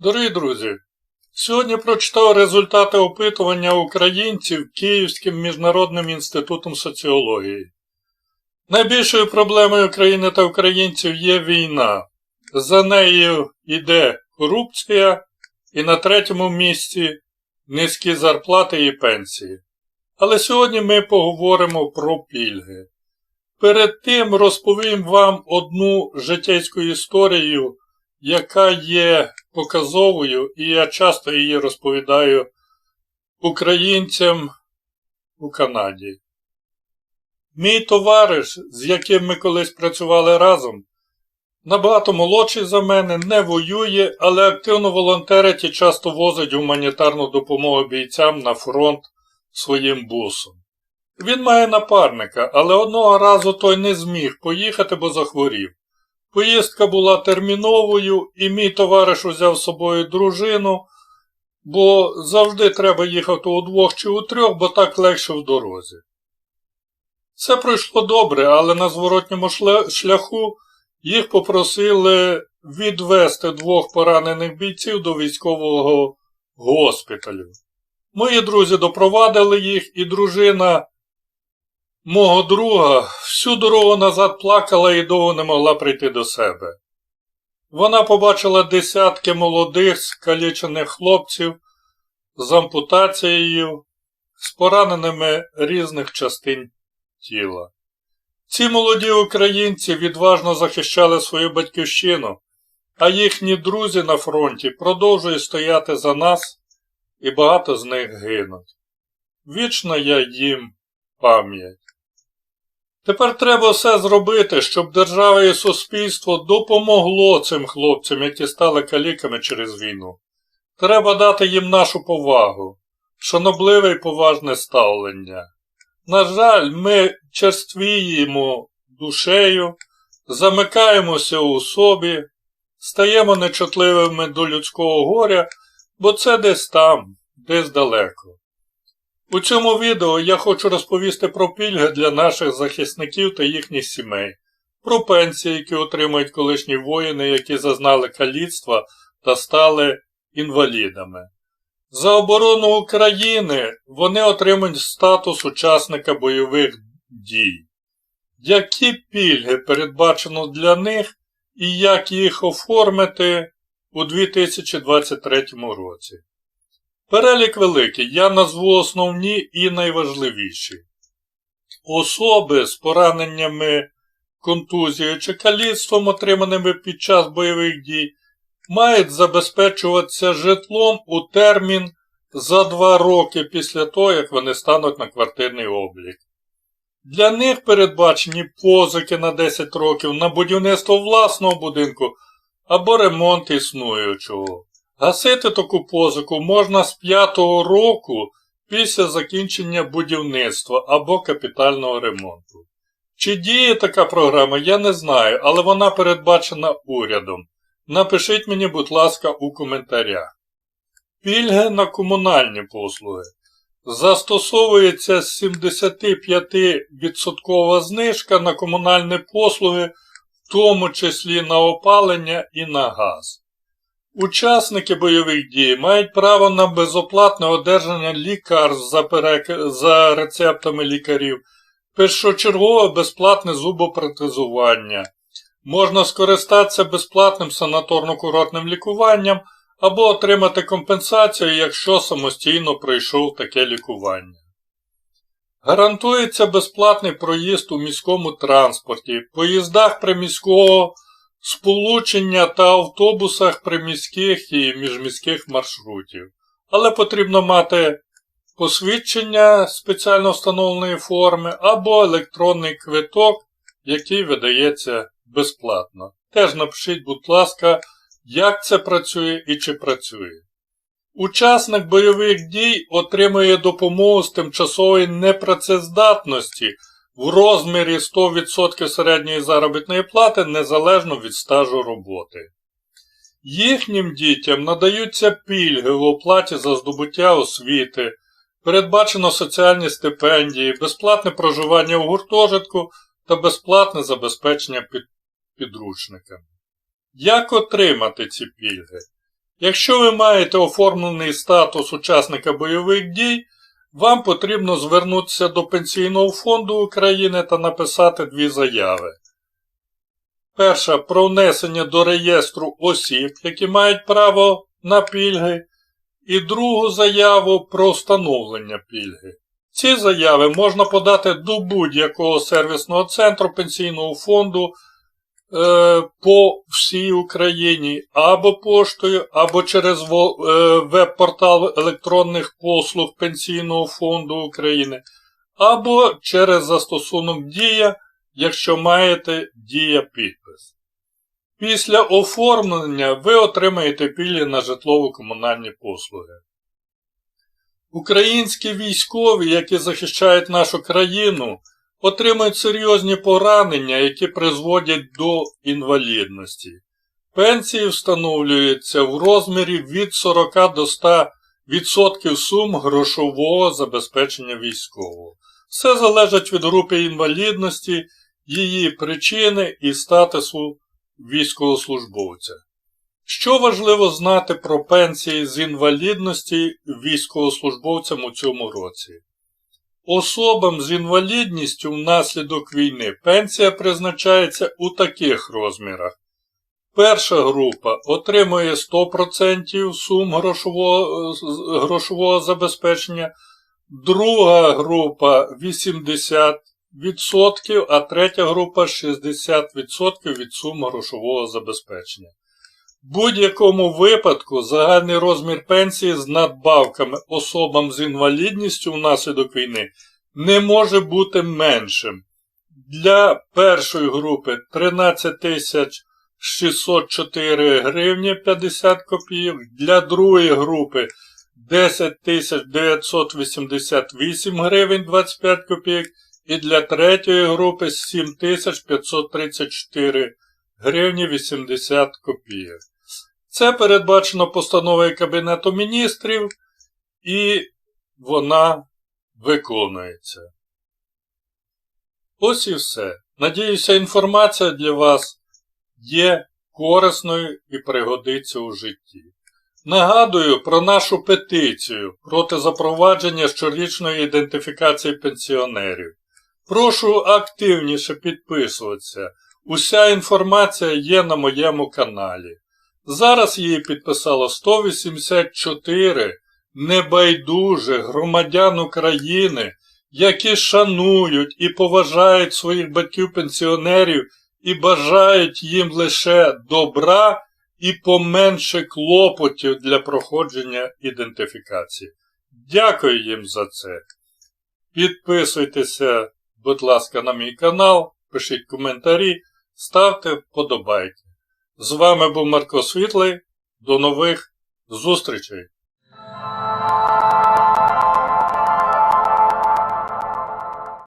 Дорогі друзі, сьогодні прочитав результати опитування українців Київським міжнародним інститутом соціології. Найбільшою проблемою країни та українців є війна. За нею йде корупція і на третьому місці низькі зарплати і пенсії. Але сьогодні ми поговоримо про пільги. Перед тим розповім вам одну життєйську історію, яка є показовою, і я часто її розповідаю українцям у Канаді. Мій товариш, з яким ми колись працювали разом, набагато молодший за мене, не воює, але активно волонтерить і часто возить гуманітарну допомогу бійцям на фронт своїм бусом. Він має напарника, але одного разу той не зміг поїхати, бо захворів. Поїздка була терміновою, і мій товариш узяв з собою дружину, бо завжди треба їхати удвох чи у трьох, бо так легше в дорозі. Все пройшло добре, але на зворотньому шляху їх попросили відвести двох поранених бійців до військового госпіталю. Мої друзі допровадили їх, і дружина мого друга всю дорогу назад плакала і довго не могла прийти до себе. Вона побачила десятки молодих скалічених хлопців з ампутацією, з пораненими різних частин тіла. Ці молоді українці відважно захищали свою батьківщину, а їхні друзі на фронті продовжують стояти за нас, і багато з них гинуть. Вічна я їм пам'ять. Тепер треба все зробити, щоб держава і суспільство допомогло цим хлопцям, які стали каліками через війну. Треба дати їм нашу повагу, шанобливе і поважне ставлення. На жаль, ми черствіємо душею, замикаємося у собі, стаємо нечутливими до людського горя, бо це десь там, десь далеко. У цьому відео я хочу розповісти про пільги для наших захисників та їхніх сімей, про пенсії, які отримують колишні воїни, які зазнали каліцтва та стали інвалідами. За оборону України вони отримують статус учасника бойових дій. Які пільги передбачено для них і як їх оформити у 2023 році? Перелік великий, я назву основні і найважливіші. Особи з пораненнями, контузією чи каліцтвом, отриманими під час бойових дій, мають забезпечуватися житлом у термін за два роки після того, як вони стануть на квартирний облік. Для них передбачені позики на 10 років на будівництво власного будинку або ремонт існуючого. Гасити таку позику можна з 5-го року після закінчення будівництва або капітального ремонту. Чи діє така програма, я не знаю, але вона передбачена урядом. Напишіть мені, будь ласка, у коментарях. Пільги на комунальні послуги. Застосовується 75% знижка на комунальні послуги, в тому числі на опалення і на газ. Учасники бойових дій мають право на безоплатне одержання лікарств за, перек... за рецептами лікарів, першочергове безплатне зубопротезування. Можна скористатися безплатним санаторно-курортним лікуванням або отримати компенсацію, якщо самостійно пройшов таке лікування. Гарантується безплатний проїзд у міському транспорті, поїздах приміського сполучення та автобусах приміських і міжміських маршрутів. Але потрібно мати посвідчення спеціально встановленої форми або електронний квиток, який видається безплатно. Теж напишіть, будь ласка, як це працює і чи працює. Учасник бойових дій отримує допомогу з тимчасової непрацездатності в розмірі 100% середньої заробітної плати незалежно від стажу роботи. Їхнім дітям надаються пільги в оплаті за здобуття освіти, передбачено соціальні стипендії, безплатне проживання в гуртожитку та безплатне забезпечення під підручниками. Як отримати ці пільги? Якщо ви маєте оформлений статус учасника бойових дій, вам потрібно звернутися до Пенсійного фонду України та написати дві заяви. Перша про внесення до реєстру осіб, які мають право на пільги, і другу заяву про встановлення пільги. Ці заяви можна подати до будь-якого сервісного центру пенсійного фонду по всій Україні або поштою, або через е, веб-портал електронних послуг Пенсійного фонду України, або через застосунок Дія, якщо маєте Дія підпис. Після оформлення ви отримаєте пільги на житлово-комунальні послуги. Українські військові, які захищають нашу країну, отримують серйозні поранення, які призводять до інвалідності. Пенсії встановлюються в розмірі від 40 до 100% сум грошового забезпечення військового. Все залежить від групи інвалідності, її причини і статусу військовослужбовця. Що важливо знати про пенсії з інвалідності військовослужбовцям у цьому році? Особам з інвалідністю внаслідок війни пенсія призначається у таких розмірах. Перша група отримує 100% сум грошового, грошового забезпечення, друга група 80%, а третя група 60% від сум грошового забезпечення. В будь-якому випадку загальний розмір пенсії з надбавками особам з інвалідністю внаслідок війни не може бути меншим. Для першої групи 13 тисяч 604 гривні 50 копійок, для другої групи 10 тисяч 988 гривень 25 копійок і для третьої групи 7 тисяч 534 гривні 80 копійок. Це передбачено постановою Кабінету міністрів і вона виконується. Ось і все. Надіюся, інформація для вас є корисною і пригодиться у житті. Нагадую про нашу петицію проти запровадження щорічної ідентифікації пенсіонерів. Прошу активніше підписуватися. Уся інформація є на моєму каналі. Зараз її підписало 184 небайдужих громадян України, які шанують і поважають своїх батьків-пенсіонерів і бажають їм лише добра і поменше клопотів для проходження ідентифікації. Дякую їм за це. Підписуйтеся, будь ласка, на мій канал, пишіть коментарі, ставте вподобайки. З вами був Марко Світлий. До нових зустрічей!